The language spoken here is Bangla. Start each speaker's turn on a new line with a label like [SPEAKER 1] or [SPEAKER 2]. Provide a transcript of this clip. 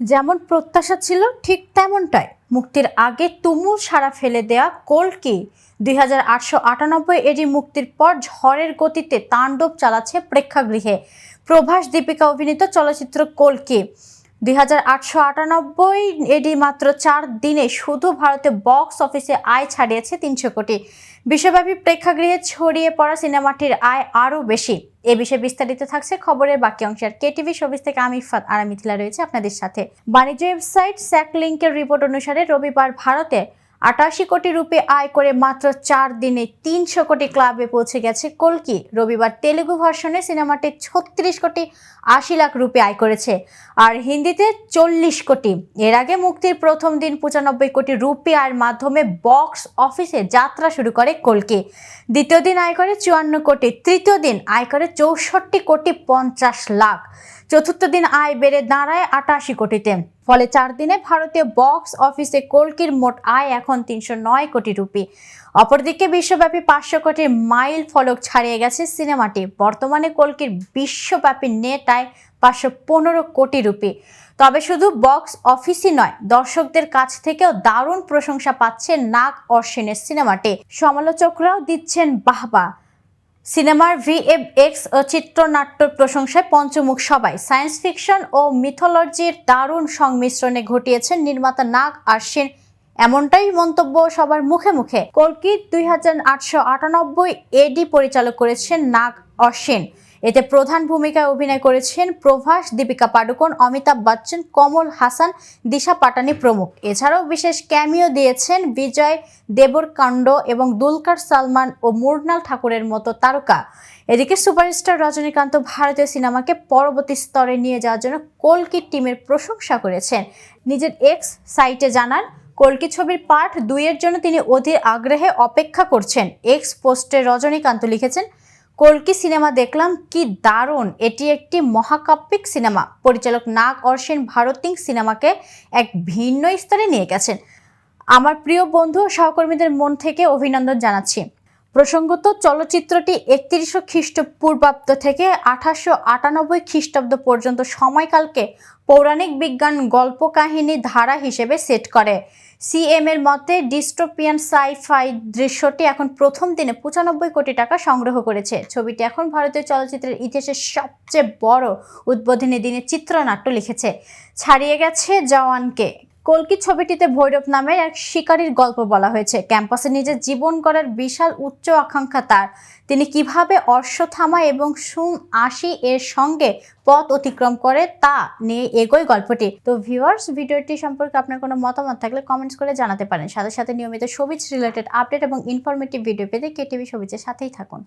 [SPEAKER 1] যেমন প্রত্যাশা ছিল, ঠিক তেমনটাই। মুক্তির আগে তুমুল সারা ফেলে দেয়া কলকি দুই হাজার আটশো আটানব্বই এডি মুক্তির পর ঝড়ের গতিতে তাণ্ডব চালাচ্ছে প্রেক্ষাগৃহে। প্রভাস দীপিকা অভিনীত চলচ্চিত্র কলকি দুই হাজার আটশো আটানব্বই এডি মাত্র চার দিনে শুধু ভারতে বক্স অফিসে আয় ছাড়িয়েছে তিনশো কোটি। বিশ্বব্যাপী প্রেক্ষাগৃহে ছড়িয়ে পড়া সিনেমাটির আয় আরও বেশি। এ বিষয়ে বিস্তারিত থাকছে খবরের বাকি অংশের কেটিভি শোবিস থেকে আমি ইফাত আর মিথিলা রয়েছে আপনাদের সাথে। বাণিজ্য ওয়েবসাইট স্যাক লিঙ্কের রিপোর্ট অনুসারে রবিবার ভারতে আটাশি কোটি রুপি আয় করে মাত্র চার দিনে তিনশো কোটি ক্লাবে পৌঁছে গেছে কলকি। রবিবার তেলেগু ভার্সনে সিনেমাটি ছত্রিশ কোটি আশি লাখ রুপি আয় করেছে আর হিন্দিতে চল্লিশ কোটি। এর আগে মুক্তির প্রথম দিন পঁচানব্বই কোটি রুপি আয়ের মাধ্যমে বক্স অফিসে যাত্রা শুরু করে কলকি। দ্বিতীয় দিন আয় করে চুয়ান্ন কোটি, তৃতীয় দিন আয় করে চৌষট্টি কোটি পঞ্চাশ লাখ। চতুর্থ দিন আয় বেড়ে দাঁড়ায় আটাশি কোটিতে। ফলে চার দিনে ভারতীয় বক্স অফিসে কলকির মোট আয় এখন তিনশো নয় কোটি রুপি। অপরদিকে বিশ্বব্যাপী পাঁচশো কোটির মাইল ফলক ছাড়িয়ে গেছে সিনেমাটি। বর্তমানে কলকির বিশ্বব্যাপী নেট আয় পাঁচশো পনেরো কোটি রুপি। তবে শুধু বক্স অফিসই নয়, দর্শকদের কাছ থেকেও দারুণ প্রশংসা পাচ্ছে নাগ অশ্বিনের সিনেমাটি। সমালোচকরাও দিচ্ছেন বাহবা। সিনেমার ভিএফএক্স ও চিত্রনাট্যর প্রশংসায় পঞ্চমুখ সবাই। সায়েন্স ফিকশন ও মিথোলজির দারুণ সংমিশ্রণে ঘটিয়েছেন নির্মাতা নাগ আশ্বিন এমনটাই মন্তব্য সবার মুখে মুখে। কলকি দুই হাজার আটশো আটানব্বই এডি পরিচালক করেছেন নাগ অশ্বিন এতে প্রধান ভূমিকায় অভিনয় করেছেন প্রভাস, দীপিকা পাডুকোন, অমিতাভ বচ্চন, কমল হাসান, দিশা পাটানি প্রমুখ। এছাড়াও বিশেষ ক্যামিও দিয়েছেন বিজয় দেবরকাণ্ড এবং দুলকার সালমান ও মুরনাল ঠাকুরের মতো তারকা। এদিকে সুপারস্টার রজনীকান্ত ভারতীয় সিনেমাকে পরবর্তী স্তরে নিয়ে যাওয়ার জন্য কলকি টিমের প্রশংসা করেছেন। নিজের এক্স সাইটে জানান, কলকি ছবির পার্ট দুইয়ের জন্য তিনি অধীর আগ্রহে অপেক্ষা করছেন। এক্স পোস্টে রজনীকান্ত লিখেছেন কলকি সিনেমা দেখলাম, কি দারুণ। এটি একটি মহাকাব্যিক সিনেমা। পরিচালক নাগ অর্শেন ভারতিং সিনেমাকে এক ভিন্ন স্তরে নিয়ে গেছেন। আমার প্রিয় বন্ধু ও সহকর্মীদের মন থেকে অভিনন্দন জানাচ্ছি। প্রসঙ্গত, চলচ্চিত্রটি একত্রিশশো খ্রিস্টপূর্বাব্দ থেকে আঠাশশো আটানব্বই খ্রিস্টাব্দ পর্যন্ত সময়কালকে পৌরাণিক বিজ্ঞান গল্প কাহিনী ধারা হিসেবে সেট করে। সিএম এর মতে, ডিস্টোপিয়ান সাইফাই দৃশ্যটি এখন প্রথম দিনে পঁচানব্বই কোটি টাকা সংগ্রহ করেছে। ছবিটি এখন ভারতীয় চলচ্চিত্রের ইতিহাসের সবচেয়ে বড় উদ্বোধনী দিনে চিত্রনাট্য লিখেছে। ছাড়িয়ে গেছে জওয়ানকে। কলকি ছবিটিতে ভৈরব নামের এক শিকারীর গল্প বলা হয়েছে। ক্যাম্পাসে নিজের জীবন গড়ার বিশাল উচ্চ আকাঙ্ক্ষা তার। তিনি কীভাবে অশ্বথামা এবং সুম আশি এর সঙ্গে পথ অতিক্রম করে তা নিয়ে এগোয় গল্পটি। তো ভিউয়ার্স ভিডিওটি সম্পর্কে আপনার কোনো মতামত থাকলে কমেন্টস করে জানাতে পারেন। সাথে সাথে নিয়মিত সবিজ রিলেটেড আপডেট এবং ইনফরমেটিভ ভিডিও পেতে কেটিভি সবিজের সাথেই থাকুন।